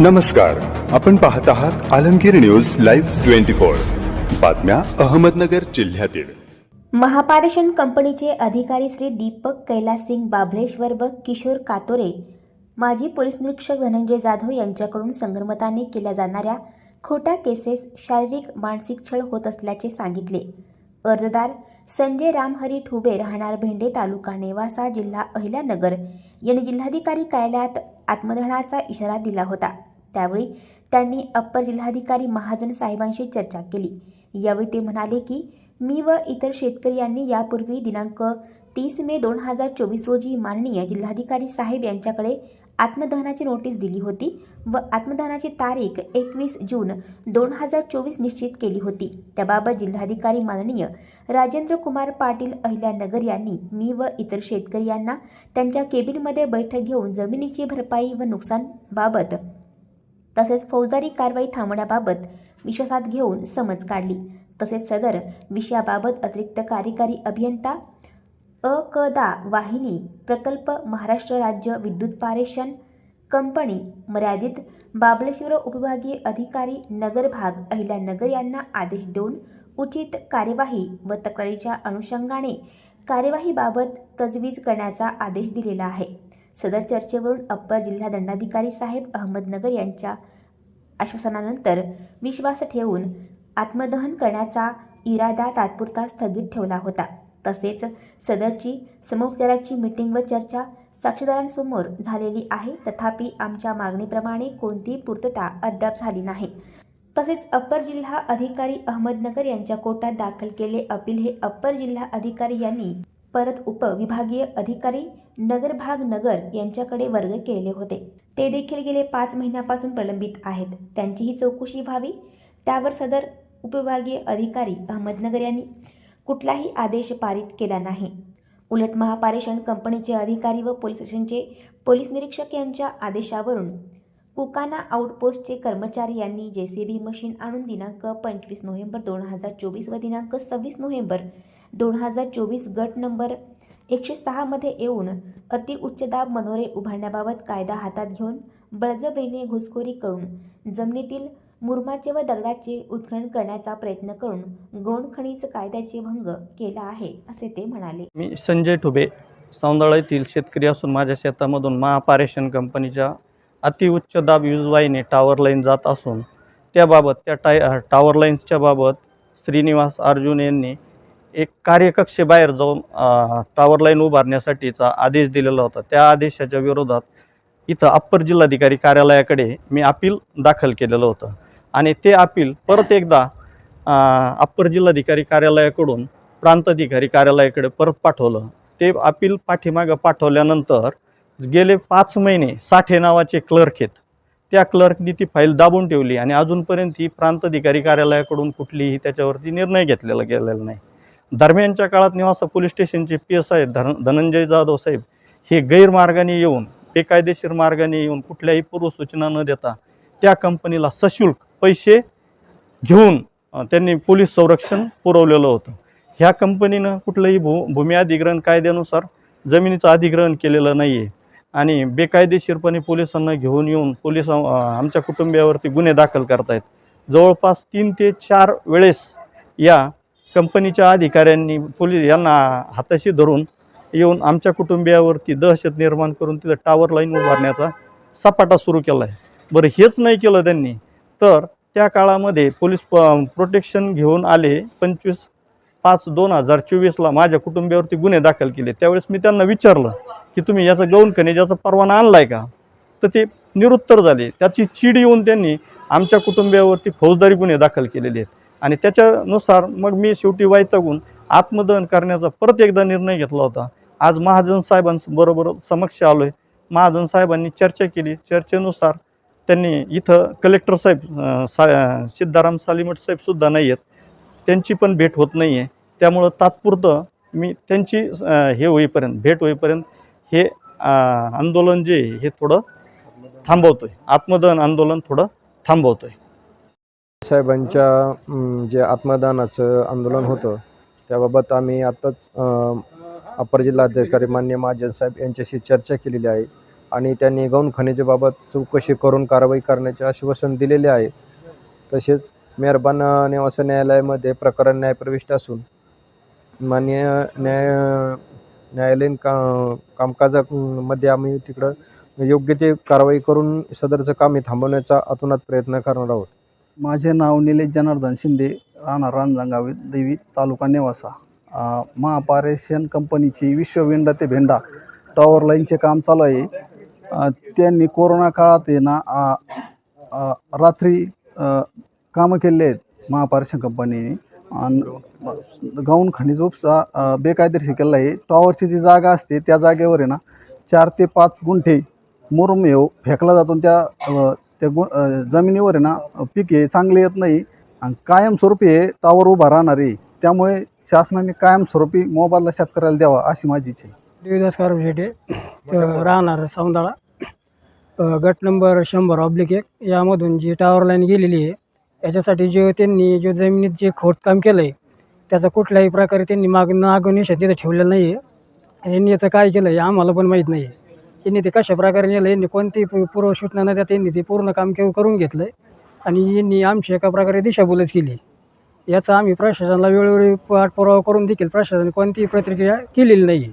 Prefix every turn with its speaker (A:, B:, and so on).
A: नमस्कार. आपण पाहत आहात Alamgir news live twenty four. बातम्या अहमदनगर जिल्ह्यातील.
B: महापारेषण कंपनीचे अधिकारी श्री दीपक कैलासिंग बाभलेश्वर व किशोर कातोरे माजी पोलीस निरीक्षक धनंजय जाधव यांच्याकडून संगमताने केल्या जाणाऱ्या खोट्या केसेस शारीरिक मानसिक छळ होत असल्याचे सांगितले. अर्जदार संजय रामहरी ठुबे राहणार भेंडे तालुका नेवासा जिल्हा अहिल्यानगर यांनी जिल्हाधिकारी कार्यालयात आत्मदहनाचा इशारा दिला होता. त्यावेळी त्यांनी अप्पर जिल्हाधिकारी महाजन साहेबांशी चर्चा केली. यावेळी ते म्हणाले की मी व इतर शेतकरी यांनी यापूर्वी दिनांक तीस मे दोन हजार चोवीस रोजी माननीय जिल्हाधिकारी साहेब यांच्याकडे आत्मदहनाची नोटीस दिली होती व आत्मदहनाची तारीख एकवीस जून दोन हजार चोवीस निश्चित केली होती. त्याबाबत जिल्हाधिकारी माननीय राजेंद्र कुमार पाटील अहिल्यानगर यांनी मी व इतर शेतकरी यांना त्यांच्या केबिनमध्ये बैठक घेऊन जमिनीची भरपाई व नुकसानबाबत तसेच फौजदारी कारवाई थांबवण्याबाबत विश्वासात घेऊन समज काढली. तसेच सदर विषयाबाबत अतिरिक्त कार्यकारी अभियंता अ क दा वाहिनी प्रकल्प महाराष्ट्र राज्य विद्युत पारेषण कंपनी मर्यादित बाबलेश्वर उपविभागीय अधिकारी नगर भाग अहिल्यानगर यांना आदेश देऊन उचित कार्यवाही व तक्रारीच्या अनुषंगाने कार्यवाहीबाबत तजवीज करण्याचा आदेश दिलेला आहे. सदर चर्चेवरून अप्पर जिल्हा दंडाधिकारी साहेब अहमदनगर यांच्या आश्वासनानंतर विश्वास ठेवून आत्मदहन करण्याचा इरादा तात्पुरता स्थगित ठेवला होता. तसेच सदरची समोपचाराची मीटिंग व चर्चा साक्षीदारांसमोर झालेली आहे. तथापि आमच्या मागणीप्रमाणे कोणतीही पूर्तता अद्याप झाली नाही. तसेच अप्पर जिल्हा अधिकारी अहमदनगर यांच्या कोर्टात दाखल केले अपील हे अप्पर जिल्हा अधिकारी यांनी परत उपविभागीय अधिकारी नगर भाग नगर यांच्याकडे वर्ग केलेले होते. ते देखील गेले पाच महिन्यापासून प्रलंबित आहेत. त्यांचीही चौकशी व्हावी. त्यावर सदर उपविभागीय अधिकारी अहमदनगर यांनी कुठलाही आदेश पारित केला नाही. उलट महापारेषण कंपनीचे अधिकारी व पोलीस स्टेशनचे पोलीस निरीक्षक यांच्या आदेशावरून कुकाना आउटपोस्टचे कर्मचारी यांनी जे सी बी मशीन आणून दिनांक पंचवीस नोव्हेंबर दोन हजार चोवीस व दिनांक सव्वीस नोव्हेंबर दोन हजार चोवीस गट नंबर एकशे सहामध्ये येऊन अतिउच्चदाब मनोरे उभारण्याबाबत कायदा हातात घेऊन बळजबरीने घुसखोरी करून जमिनीतील मुरमाचे व दगडाचे उत्खनन करण्याचा प्रयत्न करून गौण कायद्याचे भंग केला आहे असे ते म्हणाले.
C: मी संजय ठुबे सौंदळा येथील शेतकरी असून माझ्या शेतामधून महापारेशन कंपनीच्या अतिउच्च दाब युजवाईने टावर लाईन जात असून त्याबाबत त्या टाय टावर लाईन्सच्या बाबत श्रीनिवास अर्जुन यांनी एक कार्यकक्षेबाहेर जाऊन टावर लाईन उभारण्यासाठीचा आदेश दिलेला होता. त्या आदेशाच्या विरोधात इथं अप्पर जिल्हाधिकारी कार्यालयाकडे मी अपील दाखल केलेलं होतं. आणि ते अपील परत एकदा अप्पर जिल्हाधिकारी कार्यालयाकडून प्रांताधिकारी कार्यालयाकडे परत पाठवलं. ते अपील पाठीमागं पाठवल्यानंतर गेले पाच महिने साठे नावाचे क्लर्क आहेत. त्या क्लर्कनी ती फाईल दाबून ठेवली आणि अजूनपर्यंत ही प्रांताधिकारी कार्यालयाकडून कुठलीही त्याच्यावरती निर्णय घेतलेला गेलेला नाही. दरम्यानच्या काळात निवासा पोलीस स्टेशनचे P S I Dhan Dhananjay Jadhav साहेब हे गैरमार्गाने येऊन बेकायदेशीर मार्गाने येऊन कुठल्याही पूर्वसूचना न देता त्या कंपनीला सशुल्क पैसे घेऊन त्यांनी पोलीस संरक्षण पुरवलेलं होतं. ह्या कंपनीनं कुठलंही भू भूमी अधिग्रहण कायद्यानुसार जमिनीचं अधिग्रहण केलेलं नाही आहे आणि बेकायदेशीरपणे पोलिसांना घेऊन येऊन पोलीस आमच्या कुटुंबियावरती गुन्हे दाखल करतायत. जवळपास तीन ते चार वेळेस या कंपनीच्या अधिकाऱ्यांनी पोलीस यांना हाताशी धरून येऊन आमच्या कुटुंबियावरती दहशत निर्माण करून तिथं टावर लाईन उभारण्याचा सपाटा सुरू केला आहे. बरं हेच नाही केलं त्यांनी तर त्या काळामध्ये पोलीस प प्रोटेक्शन घेऊन आले पंचवीस पाच दोन हजार चोवीसला माझ्या कुटुंबियावरती गुन्हे दाखल केले. त्यावेळेस मी त्यांना विचारलं की तुम्ही याचा गौण खनिजाचा परवाना आणला आहे का? तर ते निरुत्तर झाले. त्याची चीड येऊन त्यांनी आमच्या कुटुंबियावरती फौजदारी गुन्हे दाखल केलेले आहेत. आणि त्याच्यानुसार मग मी शेवटी वैतागून आत्मदहन करण्याचा परत एकदा निर्णय घेतला होता. आज महाजन साहेबांबरोबर समक्ष आलो आहे महाजन साहेबांनी चर्चा केली. चर्चेनुसार त्यांनी इथं कलेक्टर साहेब सा सिद्धाराम सालीमठ साहेबसुद्धा नाही आहेत त्यांची पण भेट होत नाही आहे त्यामुळं तात्पुरतं मी त्यांची हे होईपर्यंत भेट होईपर्यंत हे आंदोलन जे हे थोडं थांबवतो आहे आत्मदहन आंदोलन थोडं थांबवतो आहे
D: साहेबांच्या जे आत्मदानाचं आंदोलन होतं त्याबाबत आम्ही आत्ताच अपर जिल्हाधिकारी मान्य महाजन साहेब यांच्याशी चर्चा केलेली आहे आणि त्यांनी गौण खनिजेबाबत चौकशी करून कारवाई करण्याचे आश्वासन दिलेले आहे. तसेच मेहरबान निवास न्यायालयामध्ये प्रकरण न्यायप्रविष्ट असून मान्य न्याय न्यायालयीन का कामकाजामध्ये आम्ही तिकडं योग्य ते कारवाई करून सदरचं काम हे थांबवण्याचा अतोनात प्रयत्न करणार आहोत.
E: माझे नाव निलेश जनार्दन शिंदे राहणार रांजणगावी देवी तालुका नेवासा. महापारेशन कंपनीची विश्वविंडा ते भेंडा टॉवर लाईनचे काम चालू आहे. त्यांनी कोरोना काळात आहे ना रात्री कामं केले आहेत महापारेशन कंपनीने. आणि गौण खनिज उपसा बेकायदेशीर केला आहे. टॉवरची जी जागा असते त्या जागेवर आहे ना चार ते पाच गुंठे मुरुम येऊ फेकला जातो त्या त्या गु जमिनीवर आहे ना पीक हे चांगले येत नाही आणि कायमस्वरूपी हे टावर उभा राहणार आहे. त्यामुळे शासनाने कायमस्वरूपी मोबाईलला शेतकऱ्याला द्यावा अशी माझी इच्छा आहे.
F: देवीदास कारभार राहणार सौंदाळा गट नंबर शंभर ऑब्लिक एक. यामधून जी टावर लाईन गेलेली आहे याच्यासाठी जे त्यांनी जे जमिनीत जे खोदकाम केलं आहे त्याचा कुठल्याही प्रकारे त्यांनी माग नागनिशा तिथं ठेवलेला नाही आहे यांनी याचं काय केलं आहे आम्हाला पण माहीत नाही आहे यांनी ते कशा प्रकारे नेलं यांनी कोणती पूर्व सूचना न देता यांनी ते पूर्ण काम के करून घेतलं आहे आणि यांनी आमची एका प्रकारे दिशाभूलच केली. याचा आम्ही प्रशासनाला वेळोवेळी पाठपुरावा करून देखील प्रशासनाने कोणतीही प्रतिक्रिया केलेली नाही आहे